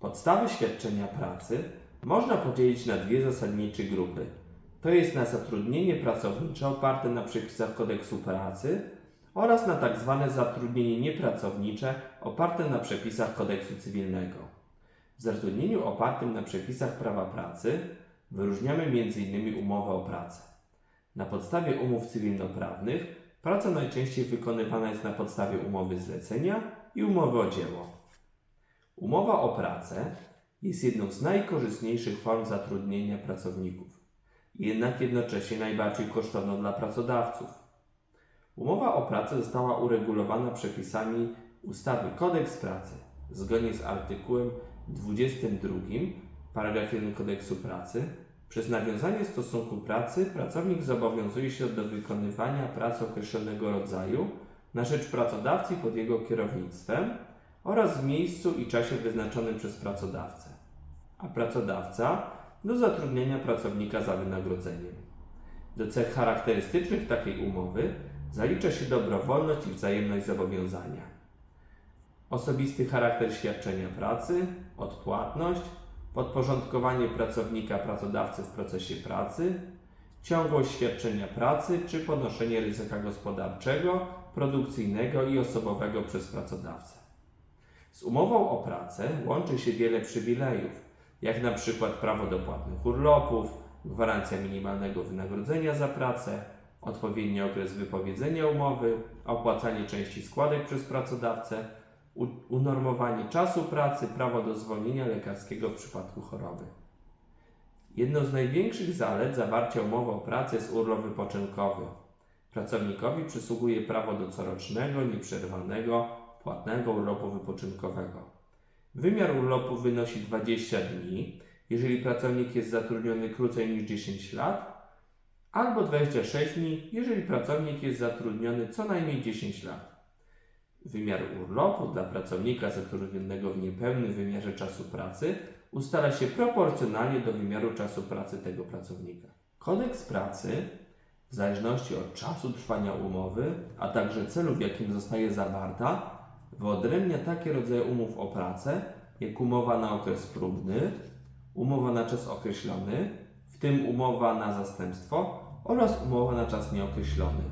Podstawy świadczenia pracy można podzielić na dwie zasadnicze grupy. To jest na zatrudnienie pracownicze oparte na przepisach kodeksu pracy oraz na tak zwane zatrudnienie niepracownicze oparte na przepisach kodeksu cywilnego. W zatrudnieniu opartym na przepisach prawa pracy wyróżniamy m.in. umowę o pracę. Na podstawie umów cywilnoprawnych praca najczęściej wykonywana jest na podstawie umowy zlecenia i umowy o dzieło. Umowa o pracę jest jedną z najkorzystniejszych form zatrudnienia pracowników, jednak jednocześnie najbardziej kosztowną dla pracodawców. Umowa o pracę została uregulowana przepisami ustawy Kodeks Pracy zgodnie z artykułem 22 paragraf 1 Kodeksu Pracy. Przez nawiązanie stosunku pracy pracownik zobowiązuje się do wykonywania pracy określonego rodzaju na rzecz pracodawcy pod jego kierownictwem oraz w miejscu i czasie wyznaczonym przez pracodawcę, a pracodawca do zatrudnienia pracownika za wynagrodzeniem. Do cech charakterystycznych takiej umowy zalicza się dobrowolność i wzajemność zobowiązania. Osobisty charakter świadczenia pracy, odpłatność, podporządkowanie pracownika pracodawcy w procesie pracy, ciągłość świadczenia pracy czy ponoszenie ryzyka gospodarczego, produkcyjnego i osobowego przez pracodawcę. Z umową o pracę łączy się wiele przywilejów, jak na przykład prawo do płatnych urlopów, gwarancja minimalnego wynagrodzenia za pracę, odpowiedni okres wypowiedzenia umowy, opłacanie części składek przez pracodawcę, unormowanie czasu pracy, prawo do zwolnienia lekarskiego w przypadku choroby. Jedną z największych zalet zawarcia umowy o pracę jest urlop wypoczynkowy. Pracownikowi przysługuje prawo do corocznego, nieprzerwanego, płatnego urlopu wypoczynkowego. Wymiar urlopu wynosi 20 dni, jeżeli pracownik jest zatrudniony krócej niż 10 lat, albo 26 dni, jeżeli pracownik jest zatrudniony co najmniej 10 lat. Wymiar urlopu dla pracownika zatrudnionego w niepełnym wymiarze czasu pracy ustala się proporcjonalnie do wymiaru czasu pracy tego pracownika. Kodeks pracy, w zależności od czasu trwania umowy, a także celu, w jakim zostaje zawarta, wyodrębnia takie rodzaje umów o pracę, jak umowa na okres próbny, umowa na czas określony, w tym umowa na zastępstwo oraz umowa na czas nieokreślony.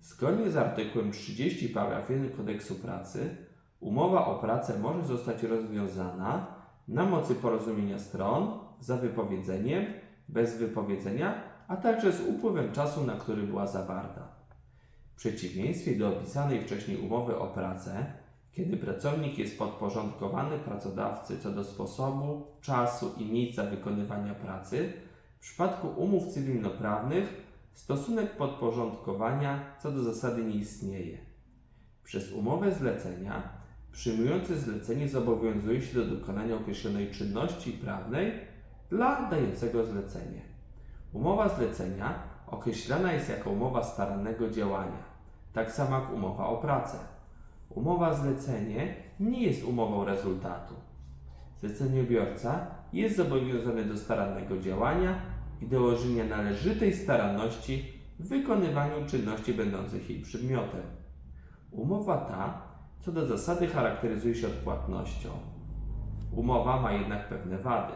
Zgodnie z artykułem 30 paragraf 1 Kodeksu Pracy, umowa o pracę może zostać rozwiązana na mocy porozumienia stron, za wypowiedzeniem, bez wypowiedzenia, a także z upływem czasu, na który była zawarta. W przeciwieństwie do opisanej wcześniej umowy o pracę, kiedy pracownik jest podporządkowany pracodawcy co do sposobu, czasu i miejsca wykonywania pracy, w przypadku umów cywilnoprawnych stosunek podporządkowania co do zasady nie istnieje. Przez umowę zlecenia przyjmujący zlecenie zobowiązuje się do dokonania określonej czynności prawnej dla dającego zlecenie. Umowa zlecenia określana jest jako umowa starannego działania, tak samo jak umowa o pracę. Umowa zlecenie nie jest umową rezultatu. Zleceniobiorca jest zobowiązany do starannego działania i dołożenia należytej staranności w wykonywaniu czynności będących jej przedmiotem. Umowa ta, co do zasady, charakteryzuje się odpłatnością. Umowa ma jednak pewne wady.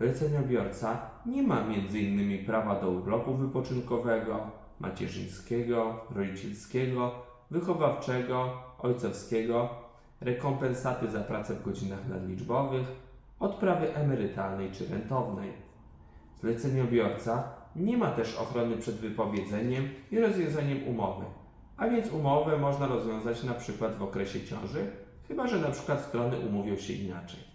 Zleceniobiorca nie ma m.in. prawa do urlopu wypoczynkowego, macierzyńskiego, rodzicielskiego, wychowawczego, ojcowskiego, rekompensaty za pracę w godzinach nadliczbowych, odprawy emerytalnej czy rentownej. Zleceniobiorca nie ma też ochrony przed wypowiedzeniem i rozwiązaniem umowy, a więc umowę można rozwiązać przykład w okresie ciąży, chyba że przykład strony umówią się inaczej.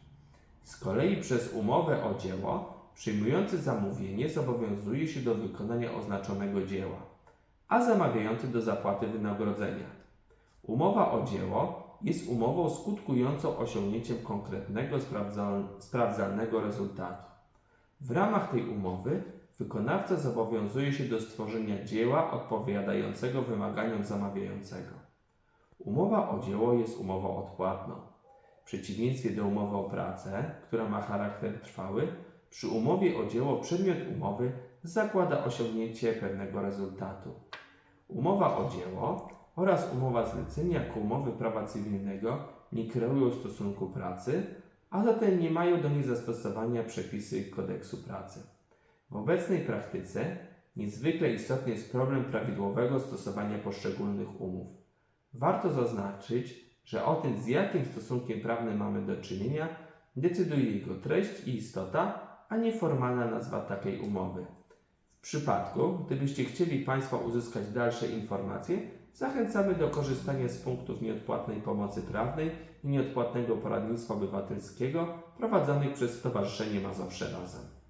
Z kolei przez umowę o dzieło przyjmujący zamówienie zobowiązuje się do wykonania oznaczonego dzieła, a zamawiający do zapłaty wynagrodzenia. Umowa o dzieło jest umową skutkującą osiągnięciem konkretnego sprawdzal- sprawdzalnego rezultatu. W ramach tej umowy wykonawca zobowiązuje się do stworzenia dzieła odpowiadającego wymaganiom zamawiającego. Umowa o dzieło jest umową odpłatną. W przeciwieństwie do umowy o pracę, która ma charakter trwały, przy umowie o dzieło przedmiot umowy zakłada osiągnięcie pewnego rezultatu. Umowa o dzieło oraz umowa zlecenia jako umowy prawa cywilnego nie kreują stosunku pracy, a zatem nie mają do nich zastosowania przepisy kodeksu pracy. W obecnej praktyce niezwykle istotny jest problem prawidłowego stosowania poszczególnych umów. Warto zaznaczyć, że o tym, z jakim stosunkiem prawnym mamy do czynienia, decyduje jego treść i istota, a nie formalna nazwa takiej umowy. W przypadku, gdybyście chcieli Państwo uzyskać dalsze informacje, zachęcamy do korzystania z punktów nieodpłatnej pomocy prawnej i nieodpłatnego poradnictwa obywatelskiego prowadzonych przez Stowarzyszenie Mazowsze Razem.